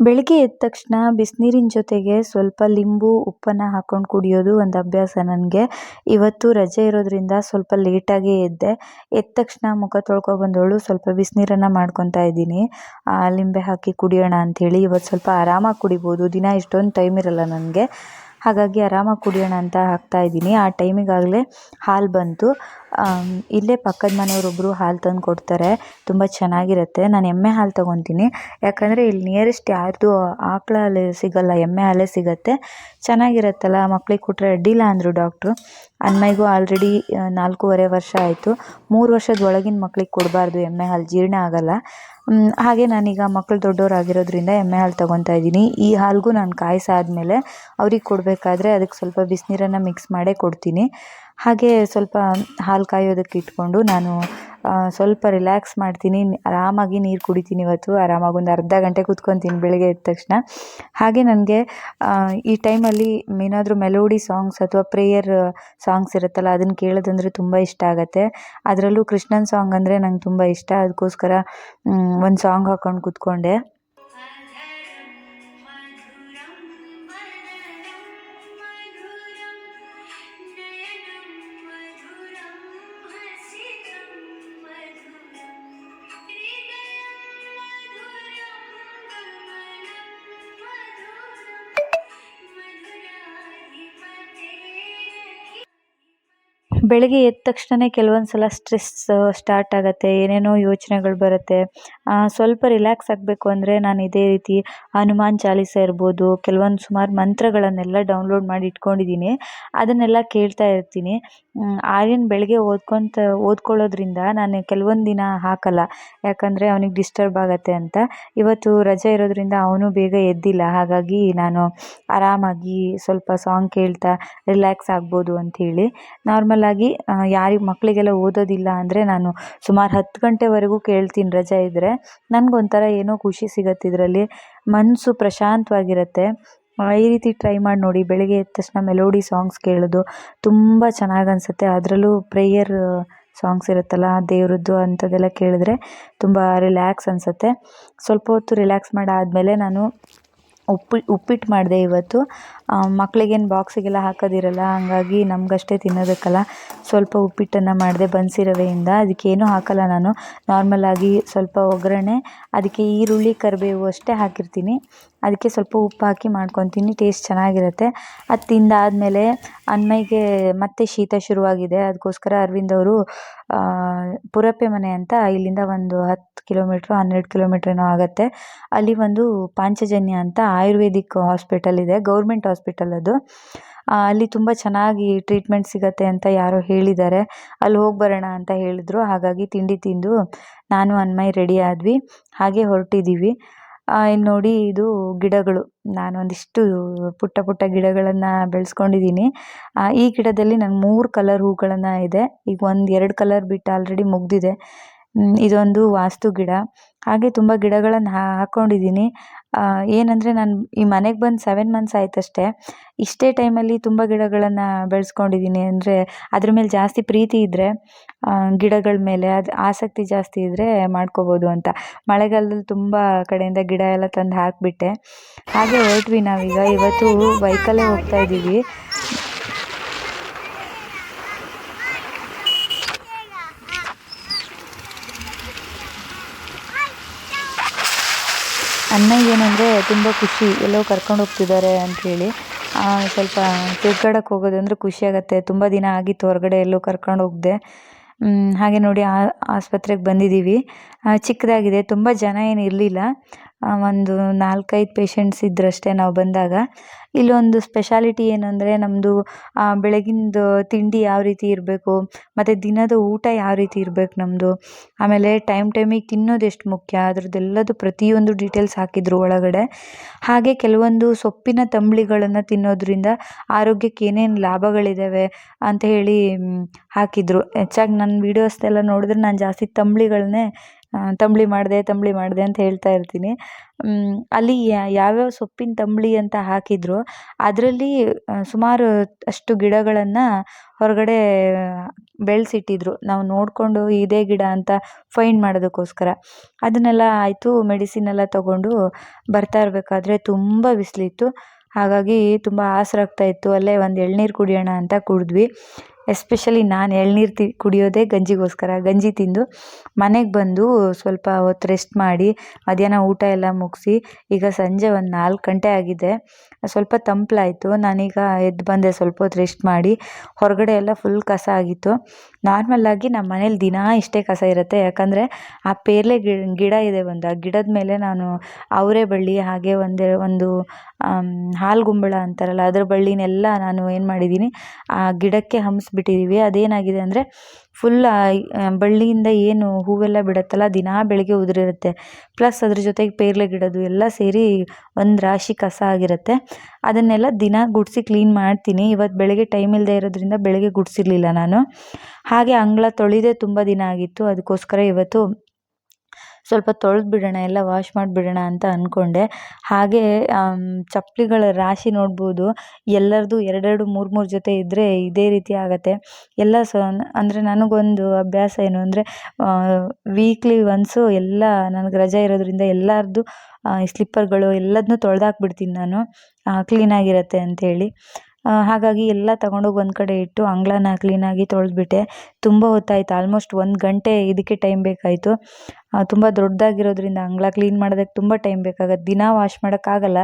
ಬೆಳಿಗ್ಗೆ ಎದ್ದ ತಕ್ಷಣ ಬಿಸಿನೀರಿನ ಜೊತೆಗೆ ಸ್ವಲ್ಪ ಲಿಂಬು ಉಪ್ಪನ್ನು ಹಾಕ್ಕೊಂಡು ಕುಡಿಯೋದು ಒಂದು ಅಭ್ಯಾಸ ನನಗೆ. ಇವತ್ತು ರಜೆ ಇರೋದ್ರಿಂದ ಸ್ವಲ್ಪ ಲೇಟಾಗೇ ಎದ್ದೆ. ಎದ್ದ ತಕ್ಷಣ ಮುಖ ತೊಳ್ಕೊ ಬಂದವಳು ಸ್ವಲ್ಪ ಬಿಸಿನೀರನ್ನು ಮಾಡ್ಕೊತಾ ಇದ್ದೀನಿ. ಆ ಲಿಂಬೆ ಹಾಕಿ ಕುಡಿಯೋಣ ಅಂಥೇಳಿ ಇವತ್ತು ಸ್ವಲ್ಪ ಆರಾಮಾಗಿ ಕುಡಿಬೋದು. ದಿನ ಇಷ್ಟೊಂದು ಟೈಮ್ ಇರಲ್ಲ ನನಗೆ. ಹಾಗಾಗಿ ಆರಾಮಾಗಿ ಕುಡಿಯೋಣ ಅಂತ ಹಾಕ್ತಾ ಇದ್ದೀನಿ. ಆ ಟೈಮಿಗಾಗಲೇ ಹಾಲು ಬಂತು. ಇಲ್ಲೇ ಪಕ್ಕದ ಮನೆಯವರೊಬ್ಬರು ಹಾಲು ತಂದು ಕೊಡ್ತಾರೆ. ತುಂಬ ಚೆನ್ನಾಗಿರುತ್ತೆ. ನಾನು ಎಮ್ಮೆ ಹಾಲು ತೊಗೊತೀನಿ. ಯಾಕಂದರೆ ಇಲ್ಲಿ ನಿಯರೆಸ್ಟ್ ಯಾರ್ದು ಆಕಳ ಹಾಲು ಸಿಗಲ್ಲ, ಎಮ್ಮೆ ಹಾಲೇ ಸಿಗುತ್ತೆ. ಚೆನ್ನಾಗಿರುತ್ತಲ್ಲ, ಮಕ್ಳಿಗೆ ಕೊಟ್ಟರೆ ಅಡ್ಡಿಲ್ಲ ಅಂದರು ಡಾಕ್ಟ್ರು. ಅನ್ಮೈಗೂ ಆಲ್ರೆಡಿ ನಾಲ್ಕೂವರೆ ವರ್ಷ ಆಯಿತು. ಮೂರು ವರ್ಷದ ಒಳಗಿನ ಮಕ್ಕಳಿಗೆ ಕೊಡಬಾರ್ದು ಎಮ್ಮೆ ಹಾಲು, ಜೀರ್ಣ ಆಗಲ್ಲ. ಹಾಗೆ ನಾನೀಗ ಮಕ್ಕಳು ದೊಡ್ಡವರಾಗಿರೋದ್ರಿಂದ ಎಮ್ಮೆ ಹಾಲು ತೊಗೊತಾ ಇದ್ದೀನಿ. ಈ ಹಾಲಿಗೂ ನಾನು ಕಾಯಿಸಾದ್ಮೇಲೆ ಅವ್ರಿಗೆ ಕೊಡಬೇಕಾದ್ರೆ ಅದಕ್ಕೆ ಸ್ವಲ್ಪ ಬಿಸಿನೀರನ್ನು ಮಿಕ್ಸ್ ಮಾಡೇ ಕೊಡ್ತೀನಿ. ಹಾಗೆ ಸ್ವಲ್ಪ ಹಾಲು ಕಾಯೋದಕ್ಕೆ ಇಟ್ಕೊಂಡು ನಾನು ಸ್ವಲ್ಪ ರಿಲ್ಯಾಕ್ಸ್ ಮಾಡ್ತೀನಿ. ಆರಾಮಾಗಿ ನೀರು ಕುಡಿತೀನಿ ಇವತ್ತು. ಆರಾಮಾಗಿ ಒಂದು ಅರ್ಧ ಗಂಟೆ ಕೂತ್ಕೊತೀನಿ ಬೆಳಗ್ಗೆ ಎದ್ದ ತಕ್ಷಣ. ಹಾಗೆ ನನಗೆ ಈ ಟೈಮಲ್ಲಿ ಏನಾದರೂ ಮೆಲೋಡಿ ಸಾಂಗ್ಸ್ ಅಥವಾ ಪ್ರೇಯರ್ ಸಾಂಗ್ಸ್ ಇರುತ್ತಲ್ಲ, ಅದನ್ನು ಕೇಳೋದಂದ್ರೆ ತುಂಬ ಇಷ್ಟ ಆಗುತ್ತೆ. ಅದರಲ್ಲೂ ಕೃಷ್ಣನ್ ಸಾಂಗ್ ಅಂದರೆ ನಂಗೆ ತುಂಬ ಇಷ್ಟ. ಅದಕ್ಕೋಸ್ಕರ ಒಂದು ಸಾಂಗ್ ಹಾಕ್ಕೊಂಡು ಕೂತ್ಕೊಂಡೆ. ಬೆಳಗ್ಗೆ ಎದ್ದ ತಕ್ಷಣನೇ ಕೆಲವೊಂದು ಸಲ ಸ್ಟ್ರೆಸ್ ಸ್ಟಾರ್ಟ್ ಆಗುತ್ತೆ, ಏನೇನೋ ಯೋಚನೆಗಳು ಬರುತ್ತೆ. ಸ್ವಲ್ಪ ರಿಲ್ಯಾಕ್ಸ್ ಆಗಬೇಕು ಅಂದರೆ ನಾನು ಇದೇ ರೀತಿ ಹನುಮಾನ್ ಚಾಲೀಸ ಇರ್ಬೋದು, ಕೆಲವೊಂದು ಸುಮಾರು ಮಂತ್ರಗಳನ್ನೆಲ್ಲ ಡೌನ್ಲೋಡ್ ಮಾಡಿ ಇಟ್ಕೊಂಡಿದ್ದೀನಿ. ಅದನ್ನೆಲ್ಲ ಕೇಳ್ತಾ ಇರ್ತೀನಿ. ಆರ್ಯನ್ ಬೆಳಗ್ಗೆ ಓದ್ಕೊತ, ಓದ್ಕೊಳ್ಳೋದ್ರಿಂದ ನಾನು ಕೆಲವೊಂದು ದಿನ ಹಾಕಲ್ಲ, ಯಾಕಂದರೆ ಅವನಿಗೆ ಡಿಸ್ಟರ್ಬ್ ಆಗುತ್ತೆ ಅಂತ. ಇವತ್ತು ರಜೆ ಇರೋದ್ರಿಂದ ಅವನು ಬೇಗ ಎದ್ದಿಲ್ಲ, ಹಾಗಾಗಿ ನಾನು ಆರಾಮಾಗಿ ಸ್ವಲ್ಪ ಸಾಂಗ್ ಕೇಳ್ತಾ ರಿಲ್ಯಾಕ್ಸ್ ಆಗ್ಬೋದು ಅಂಥೇಳಿ ನಾರ್ಮಲಾಗಿ ಯಾರಿಗೆ ಮಕ್ಕಳಿಗೆಲ್ಲ ಓದೋದಿಲ್ಲ ಅಂದರೆ ನಾನು ಸುಮಾರು ಹತ್ತು ಗಂಟೆವರೆಗೂ ಕೇಳ್ತೀನಿ ರಜೆ ಇದ್ದರೆ ನನಗೊಂಥರ ಏನೋ ಖುಷಿ ಸಿಗುತ್ತೆ ಇದರಲ್ಲಿ. ಮನಸ್ಸು ಪ್ರಶಾಂತವಾಗಿರುತ್ತೆ. ಈ ರೀತಿ ಟ್ರೈ ಮಾಡಿ ನೋಡಿ. ಬೆಳಗ್ಗೆ ಎದ್ದ ತಕ್ಷಣ ಮೆಲೋಡಿ ಸಾಂಗ್ಸ್ ಕೇಳೋದು ತುಂಬ ಚೆನ್ನಾಗಿ ಅನಿಸುತ್ತೆ. ಅದರಲ್ಲೂ ಪ್ರೇಯರ್ ಸಾಂಗ್ಸ್ ಇರುತ್ತಲ್ಲ, ದೇವ್ರದ್ದು ಅಂಥದ್ದೆಲ್ಲ ಕೇಳಿದ್ರೆ ತುಂಬ ರಿಲ್ಯಾಕ್ಸ್ ಅನಿಸುತ್ತೆ. ಸ್ವಲ್ಪ ಹೊತ್ತು ರಿಲ್ಯಾಕ್ಸ್ ಮಾಡಾದಮೇಲೆ ನಾನು ಉಪ್ಪಿ, ಉಪ್ಪಿಟ್ಟು ಮಾಡಿದೆ ಇವತ್ತು. ಮಕ್ಳಿಗೇನು ಬಾಕ್ಸಿಗೆಲ್ಲ ಹಾಕೋದಿರಲ್ಲ, ಹಾಗಾಗಿ ನಮಗಷ್ಟೇ ತಿನ್ನೋದಕ್ಕಲ್ಲ. ಸ್ವಲ್ಪ ಉಪ್ಪಿಟ್ಟನ್ನು ಮಾಡಿದೆ ಬನ್ಸಿ ರವೆಯಿಂದ. ಅದಕ್ಕೇನು ಹಾಕಲ್ಲ ನಾನು. ನಾರ್ಮಲಾಗಿ ಸ್ವಲ್ಪ ಒಗ್ಗರಣೆ, ಅದಕ್ಕೆ ಈರುಳ್ಳಿ, ಕರಿಬೇವು ಅಷ್ಟೇ ಹಾಕಿರ್ತೀನಿ. ಅದಕ್ಕೆ ಸ್ವಲ್ಪ ಉಪ್ಪು ಹಾಕಿ ಮಾಡ್ಕೊತೀನಿ ಟೇಸ್ಟ್ ಚೆನ್ನಾಗಿರುತ್ತೆ. ಅದು ತಿಂದಾದಮೇಲೆ ಅನ್ಮೈಗೆ ಮತ್ತೆ ಶೀತ ಶುರುವಾಗಿದೆ. ಅದಕ್ಕೋಸ್ಕರ ಅರವಿಂದ್ ಅವರು ಪುರಪ್ಪೆ ಮನೆ ಅಂತ ಇಲ್ಲಿಂದ ಒಂದು ಹತ್ತು ಕಿಲೋಮೀಟ್ರು, ಹನ್ನೆರಡು ಕಿಲೋಮೀಟ್ರ್ ಏನೋ ಆಗುತ್ತೆ. ಅಲ್ಲಿ ಒಂದು ಪಾಂಚಜನ್ಯ ಅಂತ ಆಯುರ್ವೇದಿಕ್ ಹಾಸ್ಪಿಟಲ್ ಇದೆ, ಗೌರ್ಮೆಂಟ್ ಹಾಸ್ಪಿಟಲ್ ಅದು. ಅಲ್ಲಿ ತುಂಬ ಚೆನ್ನಾಗಿ ಟ್ರೀಟ್ಮೆಂಟ್ ಸಿಗುತ್ತೆ ಅಂತ ಯಾರೋ ಹೇಳಿದ್ದಾರೆ. ಅಲ್ಲಿ ಹೋಗಿ ಬರೋಣ ಅಂತ ಹೇಳಿದ್ರು. ಹಾಗಾಗಿ ತಿಂಡಿ ತಿಂದು ನಾನು ಅನ್ಮೈ ರೆಡಿ ಆದ್ವಿ. ಹಾಗೆ ಹೊರಟಿದ್ದೀವಿ ಇಲ್ಲಿ ನೋಡಿ ಇದು ಗಿಡಗಳು. ನಾನು ಒಂದಿಷ್ಟು ಪುಟ್ಟ ಪುಟ್ಟ ಗಿಡಗಳನ್ನು ಬೆಳೆಸ್ಕೊಂಡಿದ್ದೀನಿ ಈ ಗಿಡದಲ್ಲಿ ನಂಗೆ ಮೂರು ಕಲರ್ ಹೂಗಳನ್ನ ಇದೆ. ಈಗ ಒಂದು ಎರಡು ಕಲರ್ ಬಿಟ್ಟು ಆಲ್ರೆಡಿ ಮುಗಿದಿದೆ. ಇದೊಂದು ವಾಸ್ತು ಗಿಡ. ಹಾಗೆ ತುಂಬ ಗಿಡಗಳನ್ನು ಹಾಕ್ಕೊಂಡಿದ್ದೀನಿ ಏನಂದರೆ ನಾನು ಈ ಮನೆಗೆ ಬಂದು ಸೆವೆನ್ ಮಂತ್ಸ್ ಆಯ್ತಷ್ಟೇ. ಇಷ್ಟೇ ಟೈಮಲ್ಲಿ ತುಂಬ ಗಿಡಗಳನ್ನು ಬೆಳೆಸ್ಕೊಂಡಿದ್ದೀನಿ. ಅಂದರೆ ಅದ್ರ ಮೇಲೆ ಜಾಸ್ತಿ ಪ್ರೀತಿ ಇದ್ದರೆ ಗಿಡಗಳ ಮೇಲೆ ಅದು ಆಸಕ್ತಿ ಜಾಸ್ತಿ ಇದ್ದರೆ ಮಾಡ್ಕೋಬೋದು ಅಂತ. ಮಳೆಗಾಲದಲ್ಲಿ ತುಂಬ ಕಡೆಯಿಂದ ಗಿಡ ಎಲ್ಲ ತಂದು ಹಾಕಿಬಿಟ್ಟೆ. ಹಾಗೆ ಹೊರಟ್ವಿ ನಾವೀಗ. ಇವತ್ತು ಬೈಕಲ್ಲೇ ಹೋಗ್ತಾ ಇದ್ದೀವಿ. ಅಣ್ಣಂಗೇನಂದರೆ ತುಂಬ ಖುಷಿ, ಎಲ್ಲೋ ಕರ್ಕೊಂಡು ಹೋಗ್ತಿದ್ದಾರೆ ಅಂಥೇಳಿ ಸ್ವಲ್ಪ ತಿರ್ಗಾಡಕ್ಕೆ ಹೋಗೋದಂದ್ರೆ ಖುಷಿ ಆಗುತ್ತೆ. ತುಂಬ ದಿನ ಆಗಿತ್ತು ಹೊರಗಡೆ ಎಲ್ಲೋ ಕರ್ಕೊಂಡು ಹೋಗ್ದೆ. ಹಾಗೆ ನೋಡಿ ಆಸ್ಪತ್ರೆಗೆ ಬಂದಿದ್ದೀವಿ. ಚಿಕ್ಕದಾಗಿದೆ, ತುಂಬ ಜನ ಏನು ಇರಲಿಲ್ಲ. ಒಂದು ನಾಲ್ಕೈದು ಪೇಷಂಟ್ಸ್ ಇದ್ರಷ್ಟೇ ನಾವು ಬಂದಾಗ. ಇಲ್ಲೊಂದು ಸ್ಪೆಷಾಲಿಟಿ ಏನಂದರೆ ನಮ್ಮದು ಬೆಳಗಿಂದು ತಿಂಡಿ ಯಾವ ರೀತಿ ಇರಬೇಕು, ಮತ್ತು ದಿನದ ಊಟ ಯಾವ ರೀತಿ ಇರ್ಬೇಕು ನಮ್ಮದು ಆಮೇಲೆ ಟೈಮ್ ಟೈಮಿಗೆ ತಿನ್ನೋದು ಎಷ್ಟು ಮುಖ್ಯ, ಅದರದ್ದೆಲ್ಲದು ಪ್ರತಿಯೊಂದು ಡೀಟೇಲ್ಸ್ ಹಾಕಿದ್ರು ಒಳಗಡೆ. ಹಾಗೆ ಕೆಲವೊಂದು ಸೊಪ್ಪಿನ ತಂಬುಳಿಗಳನ್ನು ತಿನ್ನೋದ್ರಿಂದ ಆರೋಗ್ಯಕ್ಕೆ ಏನೇನು ಲಾಭಗಳಿದ್ದಾವೆ ಅಂತ ಹೇಳಿ ಹಾಕಿದ್ರು. ಹೆಚ್ಚಾಗಿ ನನ್ನ ವೀಡಿಯೋಸ್ನೆಲ್ಲ ನೋಡಿದ್ರೆ ನಾನು ಜಾಸ್ತಿ ತಂಬುಳಿಗಳನ್ನೇ ತಂಬುಳಿ ಮಾಡಿದೆ ತಂಬುಳಿ ಮಾಡಿದೆ ಅಂತ ಹೇಳ್ತಾ ಇರ್ತೀನಿ. ಅಲ್ಲಿ ಯಾವ್ಯಾವ ಸೊಪ್ಪಿನ ತಂಬುಳಿ ಅಂತ ಹಾಕಿದ್ರು ಅದರಲ್ಲಿ ಸುಮಾರು ಅಷ್ಟು ಗಿಡಗಳನ್ನು ಹೊರಗಡೆ ಬೆಳೆಸಿಟ್ಟಿದ್ರು. ನಾವು ನೋಡಿಕೊಂಡು ಇದೇ ಗಿಡ ಅಂತ ಫೈಂಡ್ ಮಾಡೋದಕ್ಕೋಸ್ಕರ. ಅದನ್ನೆಲ್ಲ ಆಯಿತು, ಮೆಡಿಸಿನ್ ಎಲ್ಲ ತೊಗೊಂಡು ಬರ್ತಾ ಇರಬೇಕಾದ್ರೆ ತುಂಬ ಬಿಸಿಲಿತ್ತು. ಹಾಗಾಗಿ ತುಂಬ ಆಸರಾಗ್ತಾ ಇತ್ತು. ಅಲ್ಲೇ ಒಂದು ಎಳ್ನೀರು ಕುಡಿಯೋಣ ಅಂತ ಕುಡಿದ್ವಿ. ಎಸ್ಪೆಷಲಿ ನಾನು ಎಳ್ನೀರು ತಿ, ಕುಡಿಯೋದೇ ಗಂಜಿಗೋಸ್ಕರ. ಗಂಜಿ ತಿಂದು ಮನೆಗೆ ಬಂದು ಸ್ವಲ್ಪ ಹೊತ್ತು ರೆಸ್ಟ್ ಮಾಡಿ, ಮಧ್ಯಾಹ್ನ ಊಟ ಎಲ್ಲ ಮುಗಿಸಿ, ಈಗ ಸಂಜೆ ಒಂದು ನಾಲ್ಕು ಗಂಟೆ ಆಗಿದೆ. ಸ್ವಲ್ಪ ತಂಪಲಾಯಿತು. ನಾನೀಗ ಎದ್ದು ಬಂದೆ ಸ್ವಲ್ಪ ಹೊತ್ತು ರೆಸ್ಟ್ ಮಾಡಿ. ಹೊರಗಡೆ ಎಲ್ಲ ಫುಲ್ ಕಸ ಆಗಿತ್ತು. ನಾರ್ಮಲ್ಲಾಗಿ ನಮ್ಮ ಮನೇಲಿ ದಿನಾ ಇಷ್ಟೇ ಕಸ ಇರುತ್ತೆ. ಯಾಕಂದರೆ ಆ ಪೇರಲೆ ಗಿಡ ಇದೆ ಒಂದು. ಆ ಗಿಡದ ಮೇಲೆ ನಾನು ಅವರೇ ಬಳ್ಳಿ, ಹಾಗೆ ಒಂದು ಒಂದು ಹಾಲ್ಗುಂಬಳ ಅಂತಾರಲ್ಲ, ಅದರ ಬಳ್ಳಿನೆಲ್ಲ ನಾನು ಏನು ಮಾಡಿದ್ದೀನಿ ಆ ಗಿಡಕ್ಕೆ ಹಮ್ಮಿಸ್ಬಿಟ್ಟಿದ್ದೀವಿ ಅದೇನಾಗಿದೆ ಅಂದರೆ ಫುಲ್ ಬಳ್ಳಿಯಿಂದ ಏನು ಹೂವೆಲ್ಲ ಬಿಡುತ್ತಲ್ಲ, ದಿನಾ ಬೆಳಗ್ಗೆ ಉದುರಿರುತ್ತೆ. ಪ್ಲಸ್ ಅದ್ರ ಜೊತೆಗೆ ಪೇರಲೆ ಗಿಡದ್ದು ಎಲ್ಲ ಸೇರಿ ಒಂದು ರಾಶಿ ಕಸ ಆಗಿರುತ್ತೆ. ಅದನ್ನೆಲ್ಲ ದಿನ ಗುಡಿಸಿ ಕ್ಲೀನ್ ಮಾಡ್ತೀನಿ. ಇವತ್ತು ಬೆಳಗ್ಗೆ ಟೈಮ್ ಇಲ್ಲದೆ ಇರೋದ್ರಿಂದ ಬೆಳಗ್ಗೆ ಗುಡಿಸಿರ್ಲಿಲ್ಲ ನಾನು. ಹಾಗೆ ಅಂಗಳ ತೊಳೆದೇ ತುಂಬ ದಿನ ಆಗಿತ್ತು. ಅದಕ್ಕೋಸ್ಕರ ಇವತ್ತು ಸ್ವಲ್ಪ ತೊಳೆದು ಬಿಡೋಣ, ಎಲ್ಲ ವಾಶ್ ಮಾಡಿಬಿಡೋಣ ಅಂತ ಅಂದ್ಕೊಂಡೆ ಹಾಗೆ ಚಪ್ಪಲಿಗಳ ರಾಶಿ ನೋಡ್ಬೋದು. ಎಲ್ಲರದ್ದು ಎರಡೆರಡು, ಮೂರು ಮೂರು ಜೊತೆ ಇದ್ದರೆ ಇದೇ ರೀತಿ ಆಗುತ್ತೆ. ಎಲ್ಲ ಸೊ, ಅಂದರೆ ನನಗೊಂದು ಅಭ್ಯಾಸ ಏನು ಅಂದರೆ ವೀಕ್ಲಿ ಒನ್ಸು ಎಲ್ಲ ನನಗೆ ರಜೆ ಇರೋದ್ರಿಂದ ಎಲ್ಲರದ್ದು ಸ್ಲಿಪ್ಪರ್ಗಳು ಎಲ್ಲದನ್ನೂ ತೊಳೆದಾಕ್ಬಿಡ್ತೀನಿ ನಾನು. ಕ್ಲೀನಾಗಿರತ್ತೆ ಅಂಥೇಳಿ ಹಾಗಾಗಿ ಎಲ್ಲ ತಗೊಂಡೋಗಿ ಒಂದು ಕಡೆ ಇಟ್ಟು ಅಂಗಳನ ಕ್ಲೀನಾಗಿ ತೊಳೆದ್ಬಿಟ್ಟೆ. ತುಂಬ ಹೊತ್ತಾಯಿತು ಆಲ್ಮೋಸ್ಟ್ ಒಂದು ಗಂಟೆ ಇದಕ್ಕೆ ಟೈಮ್ ಬೇಕಾಯಿತು. ತುಂಬ ದೊಡ್ಡದಾಗಿರೋದ್ರಿಂದ ಅಂಗಳ ಕ್ಲೀನ್ ಮಾಡೋದಕ್ಕೆ ತುಂಬ ಟೈಮ್ ಬೇಕಾಗತ್ತೆ. ದಿನ ವಾಶ್ ಮಾಡೋಕ್ಕಾಗಲ್ಲ,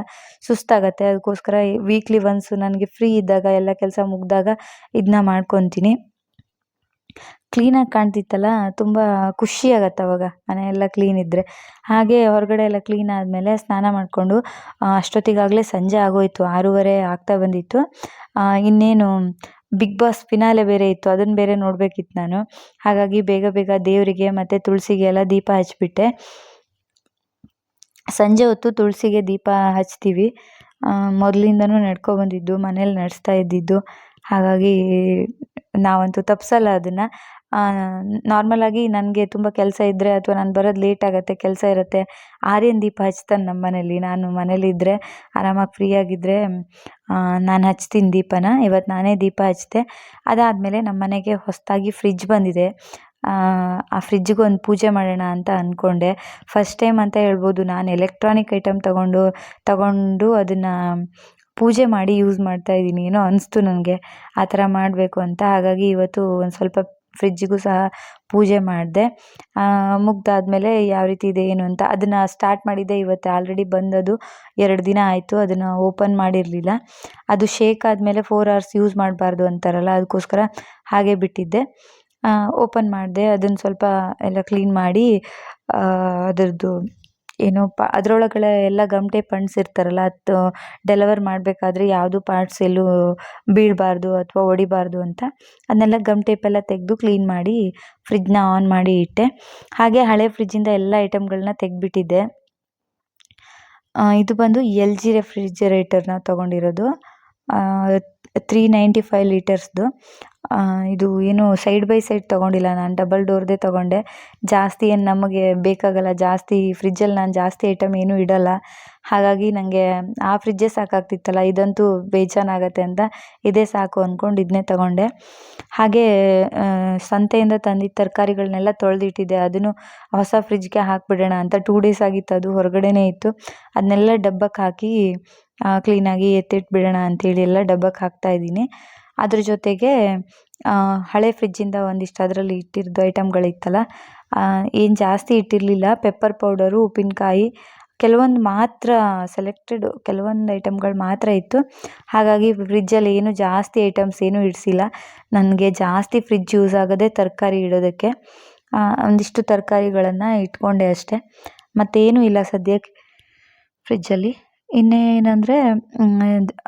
ಸುಸ್ತಾಗತ್ತೆ. ಅದಕ್ಕೋಸ್ಕರ ವೀಕ್ಲಿ ಒನ್ಸು ನನಗೆ ಫ್ರೀ ಇದ್ದಾಗ, ಎಲ್ಲ ಕೆಲಸ ಮುಗಿದಾಗ ಇದನ್ನ ಮಾಡ್ಕೊತೀನಿ. ಕ್ಲೀನಾಗಿ ಕಾಣ್ತಿತ್ತಲ್ಲ, ತುಂಬ ಖುಷಿ ಆಗತ್ತೆ ಅವಾಗ. ಮನೆ ಎಲ್ಲ ಕ್ಲೀನ್ ಇದ್ದರೆ ಹಾಗೆ ಹೊರಗಡೆ ಎಲ್ಲ ಕ್ಲೀನ್ ಆದಮೇಲೆ ಸ್ನಾನ ಮಾಡಿಕೊಂಡು ಅಷ್ಟೊತ್ತಿಗಾಗಲೇ ಸಂಜೆ ಆಗೋಯಿತು. ಆರೂವರೆ ಆಗ್ತಾ ಬಂದಿತ್ತು. ಇನ್ನೇನು ಬಿಗ್ ಬಾಸ್ ಫಿನಾಲೆ ಬೇರೆ ಇತ್ತು. ಅದನ್ನು ಬೇರೆ ನೋಡಬೇಕಿತ್ತು ನಾನು. ಹಾಗಾಗಿ ಬೇಗ ಬೇಗ ದೇವರಿಗೆ ಮತ್ತು ತುಳಸಿಗೆ ಎಲ್ಲ ದೀಪ ಹಚ್ಬಿಟ್ಟೆ. ಸಂಜೆ ಹೊತ್ತು ತುಳಸಿಗೆ ದೀಪ ಹಚ್ತೀವಿ. ಮೊದಲಿಂದನೂ ನಡ್ಕೊಬಂದಿದ್ದು ಮನೇಲಿ ನಡೆಸ್ತಾ ಇದ್ದಿದ್ದು. ಹಾಗಾಗಿ ನಾವಂತೂ ತಪ್ಪಿಸಲ್ಲ ಅದನ್ನು. ನಾರ್ಮಲಾಗಿ ನನಗೆ ತುಂಬ ಕೆಲಸ ಇದ್ದರೆ ಅಥವಾ ನಾನು ಬರೋದು ಲೇಟ್ ಆಗುತ್ತೆ, ಕೆಲಸ ಇರುತ್ತೆ, ಆರ್ಯನ್ ದೀಪ ಹಚ್ತಾನೆ ನಮ್ಮ ಮನೇಲಿ. ನಾನು ಮನೇಲಿದ್ದರೆ ಆರಾಮಾಗಿ ಫ್ರೀಯಾಗಿದ್ದರೆ ನಾನು ಹಚ್ತೀನಿ ದೀಪನ. ಇವತ್ತು ನಾನೇ ದೀಪ ಹಚ್ಚಿದೆ ಅದಾದಮೇಲೆ ನಮ್ಮ ಮನೆಗೆ ಹೊಸದಾಗಿ ಫ್ರಿಜ್ ಬಂದಿದೆ. ಆ ಫ್ರಿಜ್ಜಿಗೆ ಒಂದು ಪೂಜೆ ಮಾಡೋಣ ಅಂತ ಅಂದ್ಕೊಂಡೆ ಫಸ್ಟ್ ಟೈಮ್ ಅಂತ ಹೇಳ್ಬೋದು, ನಾನು ಎಲೆಕ್ಟ್ರಾನಿಕ್ ಐಟಮ್ ತಗೊಂಡು ತಗೊಂಡು ಅದನ್ನು ಪೂಜೆ ಮಾಡಿ ಯೂಸ್ ಮಾಡ್ತಾ ಇದ್ದೀನಿ. ಏನೋ ಅನಿಸ್ತು ನನಗೆ. ಆ ಥರ ಮಾಡಬೇಕು ಅಂತ. ಹಾಗಾಗಿ ಇವತ್ತು ಒಂದು ಸ್ವಲ್ಪ ಫ್ರಿಜ್ಜಿಗೂ ಸಹ ಪೂಜೆ ಮಾಡಿದೆ. ಮುಗಿದಾದ್ಮೇಲೆ ಯಾವ ರೀತಿ ಇದೆ, ಏನು ಅಂತ ಅದನ್ನು ಸ್ಟಾರ್ಟ್ ಮಾಡಿದ್ದೆ ಇವತ್ತು. ಆಲ್ರೆಡಿ ಬಂದದು ಎರಡು ದಿನ ಆಯಿತು. ಅದನ್ನು ಓಪನ್ ಮಾಡಿರಲಿಲ್ಲ. ಅದು ಶೇಕ್ ಆದಮೇಲೆ ಫೋರ್ ಅವರ್ಸ್ ಯೂಸ್ ಮಾಡಬಾರ್ದು ಅಂತಾರಲ್ಲ, ಅದಕ್ಕೋಸ್ಕರ ಹಾಗೆ ಬಿಟ್ಟಿದ್ದೆ. ಓಪನ್ ಮಾಡಿದೆ. ಅದನ್ನು ಸ್ವಲ್ಪ ಎಲ್ಲ ಕ್ಲೀನ್ ಮಾಡಿ ಅದರದ್ದು ಏನು ಪ, ಅದರೊಳಗಡೆ ಎಲ್ಲ ಗಮ್ಟೆ ಪಂಡ್ಸ್ ಇರ್ತಾರಲ್ಲ ಅದು ಡೆಲಿವರ್ ಮಾಡಬೇಕಾದ್ರೆ ಯಾವುದು ಪಾರ್ಟ್ಸ್ ಎಲ್ಲೂ ಬೀಳಬಾರ್ದು ಅಥವಾ ಒಡಿಬಾರ್ದು ಅಂತ, ಅದನ್ನೆಲ್ಲ ಗಮ್ ಟೇಪೆಲ್ಲ ತೆಗೆದು ಕ್ಲೀನ್ ಮಾಡಿ ಫ್ರಿಜ್ನ ಆನ್ ಮಾಡಿ ಇಟ್ಟೆ. ಹಾಗೆ ಹಳೆ ಫ್ರಿಜ್ಜಿಂದ ಎಲ್ಲ ಐಟಮ್ಗಳನ್ನ ತೆಗೆದ್ಬಿಟ್ಟಿದ್ದೆ. ಇದು ಬಂದು ಎಲ್ ಜಿ ರೆಫ್ರಿಜರೇಟರ್ನ ತೊಗೊಂಡಿರೋದು. ತ್ರೀ ನೈಂಟಿ ಫೈವ್ ಲೀಟರ್ಸ್ದು ಇದು ಏನು ಸೈಡ್ ಬೈ ಸೈಡ್ ತೊಗೊಂಡಿಲ್ಲ ನಾನು ಡಬಲ್ ಡೋರ್ದೇ ತೊಗೊಂಡೆ. ಜಾಸ್ತಿ ಏನು ನಮಗೆ ಬೇಕಾಗಲ್ಲ, ಜಾಸ್ತಿ ಫ್ರಿಜ್ಜಲ್ಲಿ ನಾನು ಜಾಸ್ತಿ ಐಟಮ್ ಏನೂ ಇಡಲ್ಲ. ಹಾಗಾಗಿ ನನಗೆ ಆ ಫ್ರಿಜ್ಜೇ ಸಾಕಾಗ್ತಿತ್ತಲ್ಲ, ಇದಂತೂ ಬೇಜಾನಾಗತ್ತೆ ಅಂತ ಇದೇ ಸಾಕು ಅಂದ್ಕೊಂಡು ಇದನ್ನೇ ತಗೊಂಡೆ. ಹಾಗೆ ಸಂತೆಯಿಂದ ತಂದಿದ್ದ ತರಕಾರಿಗಳನ್ನೆಲ್ಲ ತೊಳೆದಿಟ್ಟಿದ್ದೆ. ಅದನ್ನು ಹೊಸ ಫ್ರಿಜ್ಗೆ ಹಾಕಿಬಿಡೋಣ ಅಂತ ಟೂ ಡೇಸ್ ಆಗಿತ್ತು. ಅದು ಹೊರಗಡೆನೇ ಇತ್ತು. ಅದನ್ನೆಲ್ಲ ಡಬ್ಬಕ್ಕೆ ಹಾಕಿ ಕ್ಲೀನಾಗಿ ಎತ್ತಿಟ್ಬಿಡೋಣ ಅಂಥೇಳಿ ಎಲ್ಲ ಡಬ್ಬಕ್ಕೆ ಹಾಕ್ತಾ ಇದ್ದೀನಿ. ಅದ್ರ ಜೊತೆಗೆ ಹಳೆ ಫ್ರಿಜ್ಜಿಂದ ಒಂದಿಷ್ಟು ಅದರಲ್ಲಿ ಇಟ್ಟಿರೋದು ಐಟಮ್ಗಳಿತ್ತಲ್ಲ ಏನು ಜಾಸ್ತಿ ಇಟ್ಟಿರಲಿಲ್ಲ. ಪೆಪ್ಪರ್ ಪೌಡರು ಉಪ್ಪಿನಕಾಯಿ ಕೆಲವೊಂದು ಮಾತ್ರ ಸೆಲೆಕ್ಟೆಡ್ ಕೆಲವೊಂದು ಐಟಮ್ಗಳು ಮಾತ್ರ ಇತ್ತು. ಹಾಗಾಗಿ ಫ್ರಿಜ್ಜಲ್ಲಿ ಏನು ಜಾಸ್ತಿ ಐಟಮ್ಸ್ ಏನೂ ಇಡಿಸಿಲ್ಲ. ನನಗೆ ಜಾಸ್ತಿ ಫ್ರಿಜ್ ಯೂಸ್ ಆಗೋದೇ ತರಕಾರಿ ಇಡೋದಕ್ಕೆ ಒಂದಿಷ್ಟು ತರಕಾರಿಗಳನ್ನು ಇಟ್ಕೊಂಡೆ ಅಷ್ಟೇ. ಮತ್ತೇನೂ ಇಲ್ಲ ಸದ್ಯಕ್ಕೆ ಫ್ರಿಜ್ಜಲ್ಲಿ ಇನ್ನೇನಂದರೆ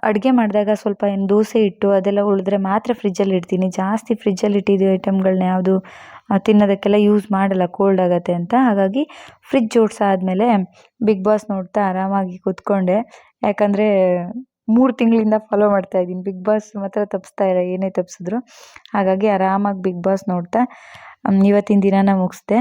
ಅಡುಗೆ ಮಾಡಿದಾಗ ಸ್ವಲ್ಪ ಏನು ದೋಸೆ ಹಿಟ್ಟು ಅದೆಲ್ಲ ಉಳಿದ್ರೆ ಮಾತ್ರ ಫ್ರಿಜ್ಜಲ್ಲಿ ಇಡ್ತೀನಿ. ಜಾಸ್ತಿ ಫ್ರಿಜ್ಜಲ್ಲಿ ಇಟ್ಟಿದ್ದು ಐಟಮ್ಗಳನ್ನ ಯಾವುದು ತಿನ್ನೋದಕ್ಕೆಲ್ಲ ಯೂಸ್ ಮಾಡಲ್ಲ ಕೋಲ್ಡ್ ಆಗುತ್ತೆ ಅಂತ. ಹಾಗಾಗಿ ಫ್ರಿಜ್ ಜೋಡಿಸಾದ್ಮೇಲೆ ಬಿಗ್ ಬಾಸ್ ನೋಡ್ತಾ ಆರಾಮಾಗಿ ಕೂತ್ಕೊಂಡೆ. ಯಾಕಂದರೆ ಮೂರು ತಿಂಗಳಿಂದ ಫಾಲೋ ಮಾಡ್ತಾ ಇದ್ದೀನಿ. ಬಿಗ್ ಬಾಸ್ ಮಾತ್ರ ತಪ್ಪಿಸ್ತಾ ಇಲ್ಲ, ಏನೇ ತಪ್ಪಿಸಿದ್ರು ಹಾಗಾಗಿ ಆರಾಮಾಗಿ ಬಿಗ್ ಬಾಸ್ ನೋಡ್ತಾ ಇವತ್ತಿನ ದಿನಾನ ಮುಗಿಸ್ದೆ.